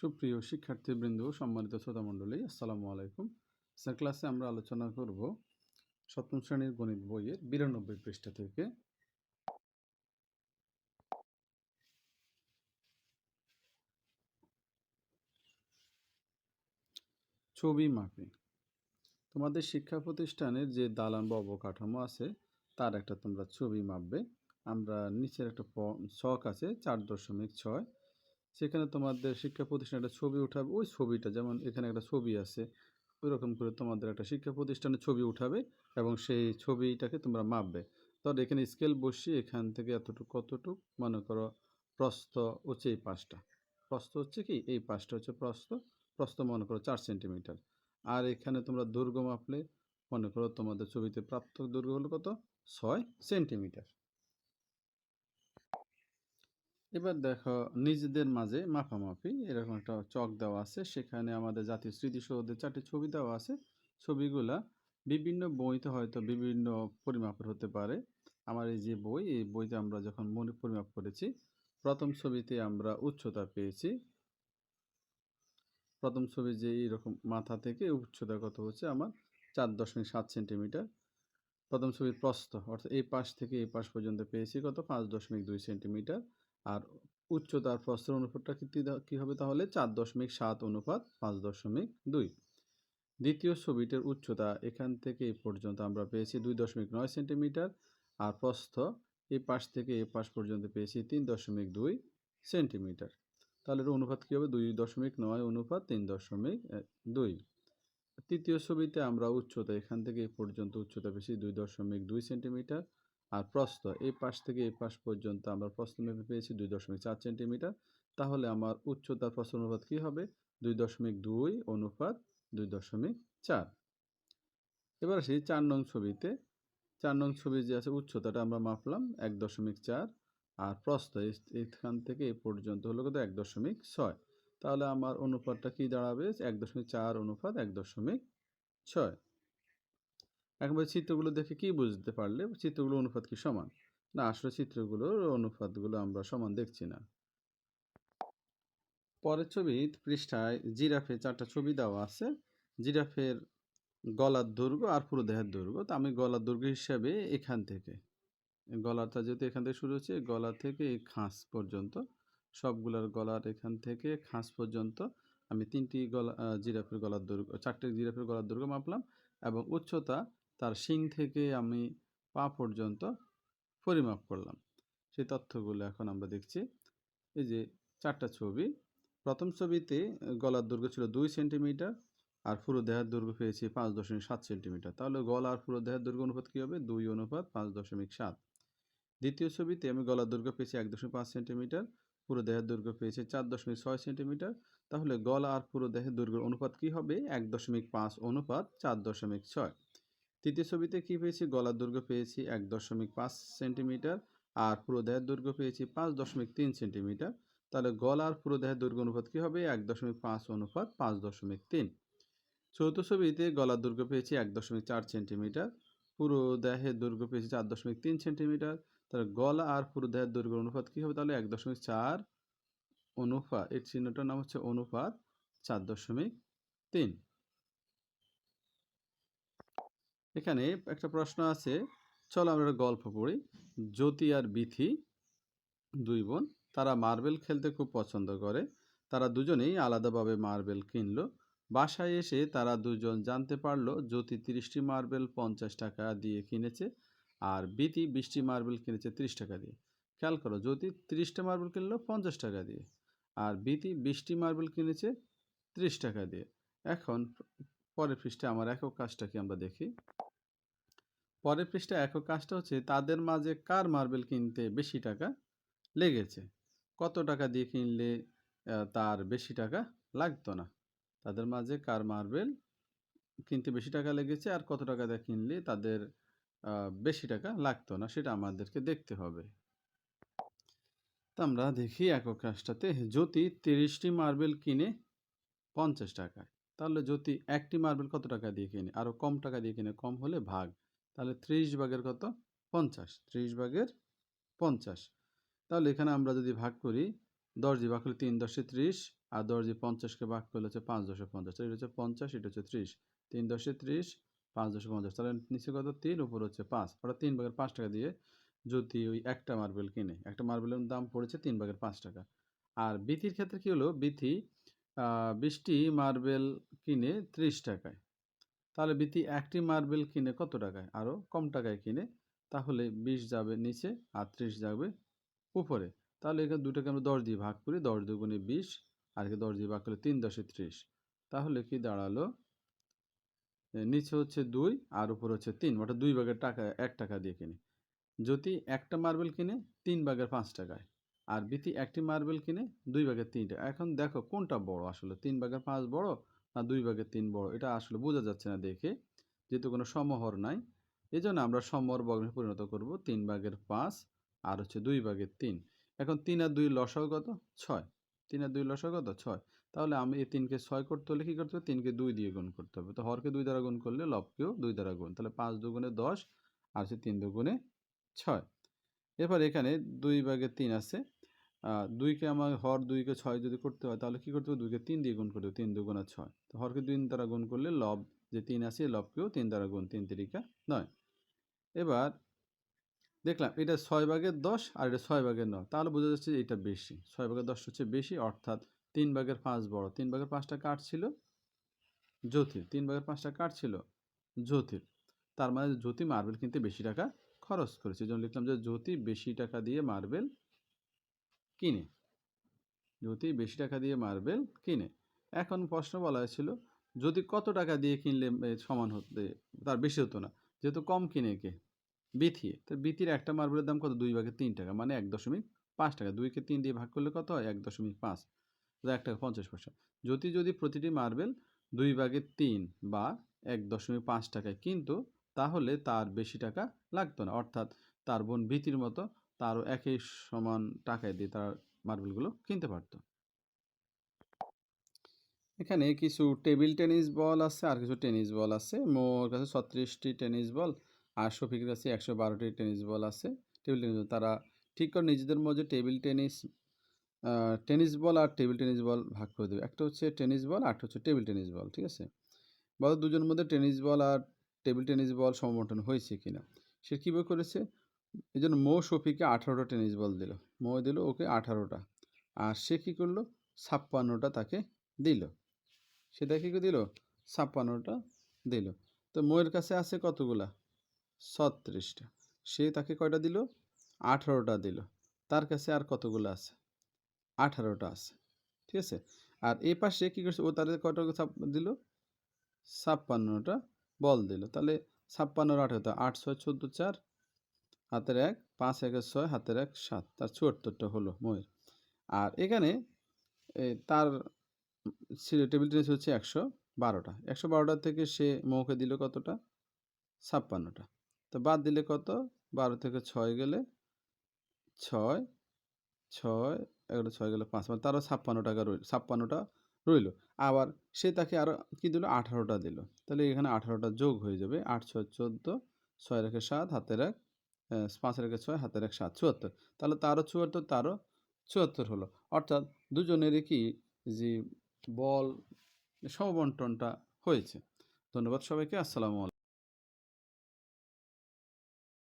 সুপ্রিয় শিক্ষার্থীবৃন্দ, সম্মানিত শ্রোতামণ্ডলী, আসসালামু আলাইকুম। স্যার, ক্লাসে আমরা আলোচনা করব সপ্তম শ্রেণির গণিত বইয়ের বিরানব্বই পৃষ্ঠা থেকে। ছবি মাপে। তোমাদের শিক্ষা প্রতিষ্ঠানের যে দালান বা অবকাঠামো আছে, তার একটা তোমরা ছবি মাপবে। আমরা নিচের একটা ছক আছে, চার দশমিক ছয়। সেখানে তোমাদের শিক্ষা প্রতিষ্ঠানে একটা ছবি উঠাবে। ওই ছবিটা যেমন এখানে একটা ছবি আছে ওই রকম করে তোমাদের একটা শিক্ষা প্রতিষ্ঠানের ছবি উঠাবে এবং সেই ছবিটাকে তোমরা মাপবে। তাহলে এখানে স্কেল বসিয়ে এখান থেকে এতটুকু, কতটুক? মনে করো প্রস্থ হচ্ছে এই পাঁচটা। প্রস্থ হচ্ছে কি? এই পাঁচটা হচ্ছে প্রস্থ। প্রস্থ মনে করো চার সেন্টিমিটার আর এখানে তোমরা দৈর্ঘ্য মাপলে মনে করো তোমাদের ছবিতে প্রাপ্ত দৈর্ঘ্য হলো কত? ছয় সেন্টিমিটার এবার দেখো, নিজেদের মাঝে মাপামাপি এরকম একটা চক দেওয়া আছে। সেখানে আমাদের জাতীয় স্মৃতিসৌধের চারটি ছবি দেওয়া আছে। ছবিগুলা বিভিন্ন বইতে হয়তো বিভিন্ন পরিমাপের হতে পারে। আমার এই যে বই, এই বইতে আমরা যখন মনে পরিমাপ করেছি, প্রথম ছবিতে আমরা উচ্চতা পেয়েছি। প্রথম ছবি যে এইরকম মাথা থেকে উচ্চতা কত হচ্ছে আমার? চার দশমিক সাত সেন্টিমিটার। প্রথম ছবির প্রস্থ, অর্থাৎ এই পাশ থেকে এই পাশ পর্যন্ত পেয়েছি কত? পাঁচ দশমিক দুই সেন্টিমিটার। আর উচ্চতার প্রস্থের অনুপাতটা কি হবে তাহলে? চার দশমিক সাত অনুপাত, পাঁচ দশমিক দুই। দ্বিতীয় ছবিটির উচ্চতা এখান থেকে এই পর্যন্ত আমরা পেয়েছি দুই দশমিক নয় সেন্টিমিটার আর প্রস্থ এই পাশ থেকে এই পাশ পর্যন্ত পেয়েছি তিন দশমিক দুই সেন্টিমিটার। তাহলে অনুপাত কী হবে? দুই দশমিক নয় অনুপাত তিন দশমিক দুই। তৃতীয় ছবিতে আমরা উচ্চতা এখান থেকে এই পর্যন্ত উচ্চতা পেয়েছি দুই দশমিক দুই সেন্টিমিটার আর প্রস্থ, এই পাশ থেকে এই পাশ পর্যন্ত আমরা প্রস্থ মেপে পেয়েছি দুই দশমিক চার সেন্টিমিটার। তাহলে আমার উচ্চতার প্রস্থ অনুপাত কী হবে? দুই দশমিক দুই অনুপাত দুই দশমিক চার। এবার আসি চার নং ছবিতে। চার নং ছবি যে আছে উচ্চতাটা আমরা মাপলাম এক দশমিক চার আর প্রস্থ এখান থেকে এই পর্যন্ত হলো কত? এক দশমিক ছয়। তাহলে আমার অনুপাতটা কি দাঁড়াবে? এক দশমিক চার অনুপাত এক দশমিক ছয়। একবার চিত্রগুলো দেখে কি বুঝতে পারলে? চিত্রগুলো অনুপাত কি সমান? না, আসলে চিত্রগুলোর অনুপাতগুলো আমরা সমান দেখছি না। পরের ছবি পৃষ্ঠায় জিরাফে চারটা ছবি দেওয়া আছে। জিরাফের গলার দৈর্ঘ্য আর পুরো দেহের দৈর্ঘ্য তো আমি গলার দৈর্ঘ্য হিসাবে এখান থেকে, গলাটা যেহেতু এখান থেকে শুরু হচ্ছে, গলা থেকে খাঁজ পর্যন্ত, সবগুলার গলার এখান থেকে খাঁস পর্যন্ত আমি তিনটি গলা জিরাফের গলার দৈর্ঘ্য চারটে জিরাফের গলার দৈর্ঘ্য মাপলাম এবং উচ্চতা তার শিং থেকে আমি পা পর্যন্ত পরিমাপ করলাম। সেই তথ্যগুলো এখন আমরা দেখছি। এই যে চারটা ছবি। প্রথম ছবিতে গলার দৈর্ঘ্য ছিল দুই সেন্টিমিটার আর পুরো দেহের দৈর্ঘ্য পেয়েছি পাঁচ দশমিক সাত সেন্টিমিটার। তাহলে গলা আর পুরো দেহের দৈর্ঘ্য অনুপাত কী হবে? দুই অনুপাত পাঁচ দশমিক সাত। দ্বিতীয় ছবিতে আমি গলার দৈর্ঘ্য পেয়েছি এক দশমিক পাঁচ সেন্টিমিটার, পুরো দেহের দৈর্ঘ্য পেয়েছি চার দশমিক ছয় সেন্টিমিটার। তাহলে গলা আর পুরো দেহের দৈর্ঘ্যের অনুপাত কী হবে? এক দশমিক পাঁচ অনুপাত চার দশমিক ছয়। তৃতীয় ছবিতে কি পেয়েছি? গলার দৈর্ঘ্য পেয়েছি এক দশমিক পাঁচ সেন্টিমিটার আর পুরো দেহের দৈর্ঘ্য পেয়েছি পাঁচ দশমিক তিন সেন্টিমিটার। তাহলে গলা আর পুরো দেহের দৈর্ঘ্য অনুপাত কী হবে? এক দশমিক পাঁচ অনুপাত পাঁচ দশমিক তিন। চৌথ ছবিতে গলার দৈর্ঘ্য পেয়েছি এক দশমিক চার সেন্টিমিটার, পুরো দেহের দৈর্ঘ্য পেয়েছি চার দশমিক তিন সেন্টিমিটার। তাহলে গলা আর পুরো দেহের দৈর্ঘ্য অনুপাত কী হবে? তাহলে এক দশমিক চার অনুপাত, এর চিহ্নটার নাম হচ্ছে অনুপাত চার দশমিক তিন। এখানে একটা প্রশ্ন আছে। চলো আমরা একটা গল্প পড়ি। জ্যোতি আর বিথি দুই বোন, তারা মার্বেল খেলতে খুব পছন্দ করে। তারা দুজনেই আলাদাভাবে মার্বেল কিনলো। বাসায় এসে তারা দুজন জানতে পারল, জ্যোতি তিরিশটি মার্বেল পঞ্চাশ টাকা দিয়ে কিনেছে আর বিতি বিশটি মার্বেল কিনেছে তিরিশ টাকা দিয়ে। খেয়াল করো, জ্যোতি তিরিশটা মার্বেল কিনলো পঞ্চাশ টাকা দিয়ে আর বিতি বিশটি মার্বেল কিনেছে ত্রিশ টাকা দিয়ে। এখন পরের পৃষ্ঠে আমার একক কাজটা কি আমরা দেখি? পরের পৃষ্ঠা একক কাজটা হচ্ছে, তাদের মাঝে কার মার্বেল কিনতে বেশি টাকা লেগেছে? কত টাকা দিয়ে কিনলে তার বেশি টাকা লাগতো না? তাদের মাঝে কার মার্বেল কিনতে বেশি টাকা লেগেছে আর কত টাকা দিয়ে কিনলে তাদের বেশি টাকা লাগতো না? সেটা আমাদেরকে দেখতে হবে। তা আমরা দেখি একক কাজটাতে জ্যোতি তিরিশটি মার্বেল কিনে পঞ্চাশ টাকায় তাহলে যদি একটি মার্বেল কত টাকা দিয়ে কিনে? আরও কম টাকা দিয়ে কিনে, কম হলে ভাগ। তাহলে ত্রিশ ভাগের কত? পঞ্চাশ। ত্রিশ ভাগের পঞ্চাশ। তাহলে এখানে আমরা যদি ভাগ করি, দশ দিয়ে ভাগ করলে তিন দশে ত্রিশ, আর দশ দিয়ে পঞ্চাশকে ভাগ করলে হচ্ছে পাঁচ দশে পঞ্চাশ। এটা হচ্ছে পঞ্চাশ, এটা হচ্ছে ত্রিশ। তিন দশে ত্রিশ, পাঁচ দশে পঞ্চাশ। তাহলে নিচে কত? তিন, উপর হচ্ছে পাঁচ। ওটা তিন ভাগের পাঁচ টাকা দিয়ে যদি ওই একটা মার্বেল কিনে, একটা মার্বেলের দাম পড়েছে তিন ভাগের পাঁচ টাকা। আর বিথির ক্ষেত্রে কী হলো? বিথি বিশটি মার্বেল কিনে ত্রিশ টাকায়। তাহলে বিথি একটি মার্বেল কিনে কত টাকায়? আরও কম টাকায় কিনে, তাহলে বিশ যাবে নিচে আর ত্রিশ যাবে উপরে। তাহলে এখানে দুটোকে আমরা দশ দিয়ে ভাগ করি, দশ দুগুণে বিশ আর একে দশ দিয়ে ভাগ করলে তিন দশে ত্রিশ। তাহলে কি দাঁড়াল? নিচে হচ্ছে দুই আর উপর হচ্ছে তিন ওটা দুই ভাগের টাকা, এক টাকা দিয়ে কিনে। যদি একটা মার্বেল কিনে, তিন ভাগের পাঁচ টাকায়। আর বিতি একটি মার্বেল কিনে দুই ভাগের তিন টাকা এখন দেখো কোনটা বড়? আসলে তিন ভাগের পাঁচ বড় না দুই ভাগের তিন বড়? এটা আসলে বোঝা যাচ্ছে না দেখে, যেহেতু কোনো সমহর নাই। এই জন্য আমরা সমহর বগ্নে পরিণত করব তিন ভাগের পাঁচ আর হচ্ছে দুই ভাগের তিন। এখন তিন আর দুই লসাও কত? ছয়। তিন আর দুই লসাও কত? ছয়। তাহলে আমি এই তিনকে ছয় করতে হলে কী করতে হবে? তিনকে দুই দিয়ে গুণ করতে হবে। তো হরকে দুই দ্বারা গুণ করলে লবকেও দুই দ্বারা গুণ। তাহলে পাঁচ দুগুণে দশ আর হচ্ছে তিন দুগুণে ছয়। এরপর এখানে দুই ভাগের তিন আছে। দুইকে আমার হর দুইকে ছয় যদি করতে হয়, তাহলে কী করতে হবে? দুইকে তিন দিয়ে গুণ করতে হবে তিন দুগুণে ছয়। তো হরকে দুই দ্বারা গুণ করলে লব, যে তিন আছে লবকেও তিন দ্বারা গুণ, তিন তিরিকা নয়। এবার দেখলাম, এটা ছয় ভাগের দশ আর এটা ছয় ভাগের নয়। তাহলে বোঝা যাচ্ছে যে এটা বেশি। ছয় ভাগের দশ হচ্ছে বেশি, অর্থাৎ তিন ভাগের পাঁচ বড়। তিন ভাগের পাঁচটা কাঠ ছিল? জ্যোতির। তিন ভাগের পাঁচটা কাঠ ছিল? জ্যোতির। তার মানে জ্যোতি মার্বেল কিনতে বেশি টাকা খরচ করেছে। যেমন লিখলাম যে জ্যোতি বেশি টাকা দিয়ে মার্বেল কিনে। জ্যোতি বেশি টাকা দিয়ে মার্বেল কিনে। এখন প্রশ্ন বলা হয়েছিল, যদি কত টাকা দিয়ে কিনলে সমান হতে, তার বেশি হতো না। যেহেতু কম কিনে কে? বিথিয়ে তো বিথির একটা মার্বেলের দাম কত? দুই ভাগে তিন টাকা মানে এক দশমিক পাঁচ টাকা। দুইকে তিন দিয়ে ভাগ করলে কত হয়? এক দশমিক পাঁচ। এক টাকা পঞ্চাশ পয়সা। যদি যদি প্রতিটি মার্বেল দুই ভাগে তিন বা এক দশমিক পাঁচ টাকায় কিন্তু, তাহলে তার বেশি টাকা লাগতো না। অর্থাৎ তার বোন ভীতির মতো তারও একই সমান টাকায় দিয়ে তার মার্বেলগুলো কিনতে পারতো। এখানে কিছু টেবিল টেনিস বল আছে, আর কিছু টেনিস বল আছে। মোর কাছে ছত্রিশটি টেনিস বল, আর শফিকের কাছে একশো বারোটি টেনিস বল আছে। টেবিল টেনিস বল, তারা ঠিক করে নিজেদের মধ্যে টেবিল টেনিস টেনিস বল আর টেবিল টেনিস বল ভাগ করে দেবে। একটা হচ্ছে টেনিস বল, আর হচ্ছে টেবিল টেনিস বল, ঠিক আছে? বলো দুজনের মধ্যে টেনিস বল আর টেবিল টেনিস বল সমবন্টন হয়েছে কিনা? সে কীভাবে করেছে? এই জন্য মৌ শফিকে আঠারোটা টেনিস বল দিল। মৌ দিল ওকে আঠারোটা। আর সে কী করল? ছাপ্পান্নটা তাকে দিল। সে তাকে কী দিল? ছাপ্পান্নটা দিল। তো মৌয়ের কাছে আছে কতগুলা? ছত্রিশটা। সে তাকে কয়টা দিল? আঠারোটা দিল। তার কাছে আর কতগুলো আছে? আঠারোটা আছে। ঠিক আছে? আর এই পাশে কী করছে? ও তাদের কয়টা দিল? ছাপ্পান্নটা বল দিল। তাহলে ছাপ্পান্নর আঠারোটা আট, ছয়, চোদ্দ, চার হাতের এক, পাঁচ একের ছয়, হাতের এক, সাত। তার চুয়াত্তরটা হলো ময়ের। আর এখানে তার টেবিল টেনিস হচ্ছে একশো বারোটা। একশো বারোটা থেকে সে মৌকে দিল কতটা? ছাপ্পান্নটা। তো বাদ দিলে কত? বারো থেকে ছয় গেলে ছয় ছয়, এগারো, ছয় গেলে পাঁচ। মানে তারও ছাপ্পান্ন টাকা রইল, ছাপ্পান্নটা রইল। আবার সে তাকে আরও কী দিল? আঠারোটা দিল। তাহলে এখানে আঠারোটা যোগ হয়ে যাবে। আট, ছয়, চোদ্দ, ছয় রেখে সাত, হাতের এক পাঁচ রেখে ছয়, হাতের এক সাত, চুয়াত্তর। তাহলে তারও চুয়াত্তর তারও চুয়াত্তর হলো। অর্থাৎ দুজনেরই কি যে বল সমবন্টনটা হয়েছে। ধন্যবাদ সবাইকে, আসসালামু আলাইকুম।